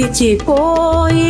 నిలిచిపోయే నీరే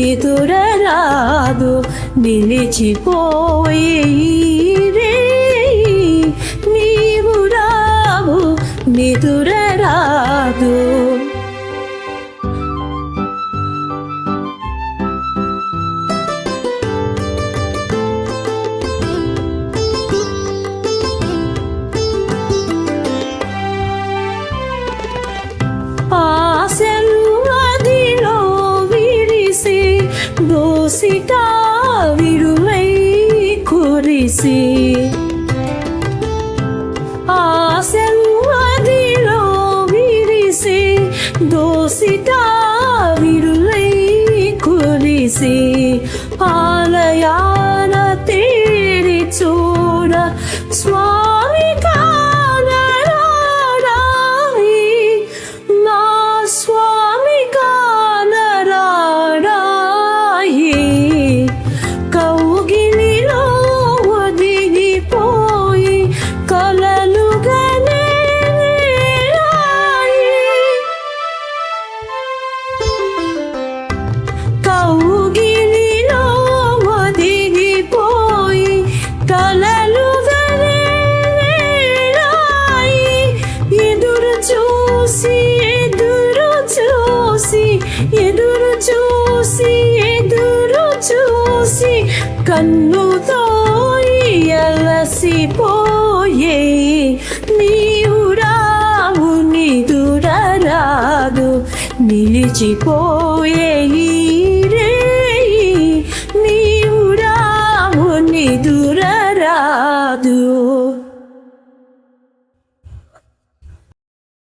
నిదురరాదు నిలిచిపోయి రే. నీవు రావు నిదురరాదు யோசிடா விடுமை குறிசி. ஆசெல்வதிலோ விரிசி தோசிடா விடுமை குறிசி. కౌగిలిలో ఒదిగిపోయి కలలుగానే ఎదురు చూసి ఎదురు చూసి ఎదురు చూసి ఎదురు చూసి కన్నుతో ఎలసిపోయే నీ నిలిచిపోయే నీవురావు నిదురరాదు